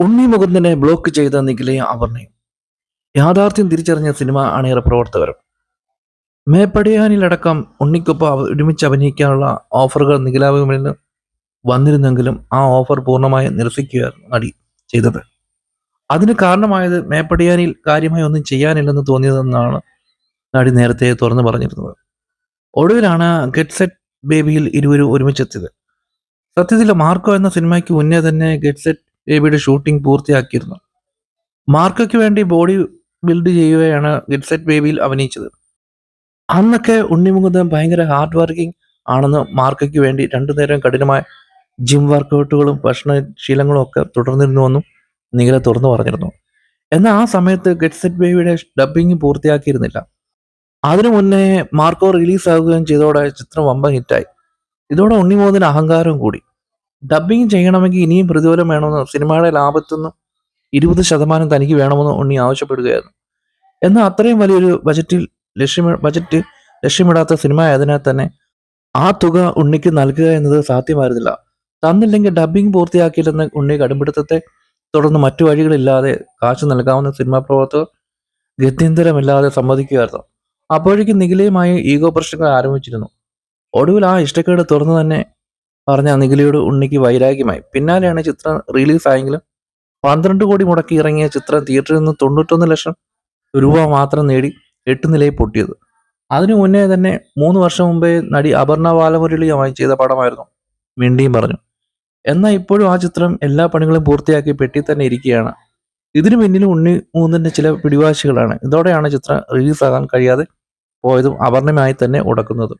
ഉണ്ണി മുകുന്ദനെ block ചെയ്ത നിഖിലയും അപർണയും യാഥാർത്ഥ്യം തിരിച്ചറിഞ്ഞ സിനിമ അണിയറ പ്രവർത്തകരും. മേപ്പടിയാനിലടക്കം ഉണ്ണിക്കൊപ്പം ഒരുമിച്ച് അഭിനയിക്കാനുള്ള ഓഫറുകൾ നിഖിലാവിൽ വന്നിരുന്നെങ്കിലും ആ ഓഫർ പൂർണമായി നിരസിക്കുകയായിരുന്നു നടി ചെയ്തത്. അതിന് കാരണമായത് മേപ്പടിയാനിൽ കാര്യമായി ഒന്നും ചെയ്യാനില്ലെന്ന് തോന്നിയതെന്നാണ് നടി നേരത്തെ തുറന്നു പറഞ്ഞിരുന്നത്. ഒടുവിലാണ് ഗെറ്റ് സെറ്റ് ബേബിയിൽ ഇരുവരും ഒരുമിച്ചെത്തിയത്. സത്യത്തിൽ മാർക്കോ എന്ന സിനിമയ്ക്ക് മുന്നേ തന്നെ ഗെറ്റ് സെറ്റ് ബേബിയുടെ ഷൂട്ടിംഗ് പൂർത്തിയാക്കിയിരുന്നു. മാർക്കയ്ക്ക് വേണ്ടി ബോഡി ബിൽഡ് ചെയ്യുകയാണ് ഗെറ്റ് സെറ്റ് ബേബിയിൽ അഭിനയിച്ചത്. അന്നൊക്കെ ഉണ്ണിമുകുന്ദൻ ഭയങ്കര ഹാർഡ് വർക്കിംഗ് ആണെന്ന് മാർക്കയ്ക്ക് വേണ്ടി രണ്ടു നേരം കഠിനമായ ജിം വർക്കൗട്ടുകളും ഭക്ഷണശീലങ്ങളും ഒക്കെ തുടർന്നിരുന്നുവെന്നും നീല തുറന്നു പറഞ്ഞിരുന്നു. എന്നാൽ ആ സമയത്ത് ഗെറ്റ് സെറ്റ് ബേബിയുടെ ഡബ്ബിംഗ് പൂർത്തിയാക്കിയിരുന്നില്ല. അതിനു മുന്നേ മാർക്കോ റിലീസ് ആകുകയും ചെയ്തതോടെ ചിത്രം വമ്പ ഹിറ്റായി. ഇതോടെ ഉണ്ണിമോദിന് അഹങ്കാരവും കൂടി. ഡബ്ബിംഗ് ചെയ്യണമെങ്കിൽ ഇനിയും പ്രതിഫലം വേണമെന്ന് സിനിമയുടെ ലാഭത്തുനിന്ന് ഇരുപത് ശതമാനം തനിക്ക് വേണമെന്ന് ഉണ്ണി ആവശ്യപ്പെടുകയായിരുന്നു. എന്നാൽ അത്രയും വലിയൊരു ബജറ്റിൽ ലക്ഷ്യമി ബജറ്റ് ലക്ഷ്യമിടാത്ത സിനിമ ആയതിനാൽ തന്നെ ആ തുക ഉണ്ണിക്ക് നൽകുക എന്നത് സാധ്യമായിരുന്നില്ല. തന്നില്ലെങ്കിൽ ഡബ്ബിംഗ് പൂർത്തിയാക്കിയില്ലെന്ന ഉണ്ണി കടുംപിടുത്തത്തെ തുടർന്ന് മറ്റു വഴികളില്ലാതെ കാശ് നൽകാവുന്ന സിനിമാ പ്രവർത്തകർ ഗത്യന്തരമില്ലാതെ സമ്മതിക്കുകയായിരുന്നു. അപ്പോഴേക്കും നിഖിലയുമായി ഈഗോ പ്രശ്നങ്ങൾ ആരംഭിച്ചിരുന്നു. ഒടുവിൽ ആ ഇഷ്ടക്കേട് തുറന്നു തന്നെ പറഞ്ഞ നിഖിലയോട് ഉണ്ണിക്ക് വൈരാഗ്യമായി. പിന്നാലെയാണ് ചിത്രം റിലീസായെങ്കിലും പന്ത്രണ്ട് കോടി മുടക്കി ഇറങ്ങിയ ചിത്രം തിയേറ്ററിൽ നിന്ന് തൊണ്ണൂറ്റൊന്ന് ലക്ഷം രൂപ മാത്രം നേടി എട്ട് നിലയിൽ പൊട്ടിയത്. അതിനു മുന്നേ തന്നെ മൂന്ന് വർഷം മുമ്പേ നടി അപർണ ബാലമുരളിയുമായി ചെയ്ത പടമായിരുന്നു മിണ്ടിയും പറഞ്ഞു. എന്നാൽ ഇപ്പോഴും ആ ചിത്രം എല്ലാ പണികളും പൂർത്തിയാക്കി പെട്ടി തന്നെ ഇരിക്കുകയാണ്. ഇതിനു പിന്നിൽ ഉണ്ണി മൂന്നിന്റെ ചില പിടിവാശികളാണ്. ഇതോടെയാണ് ചിത്രം റിലീസാകാൻ കഴിയാതെ പോയതും അപർണമായി തന്നെ ഉടക്കുന്നതും.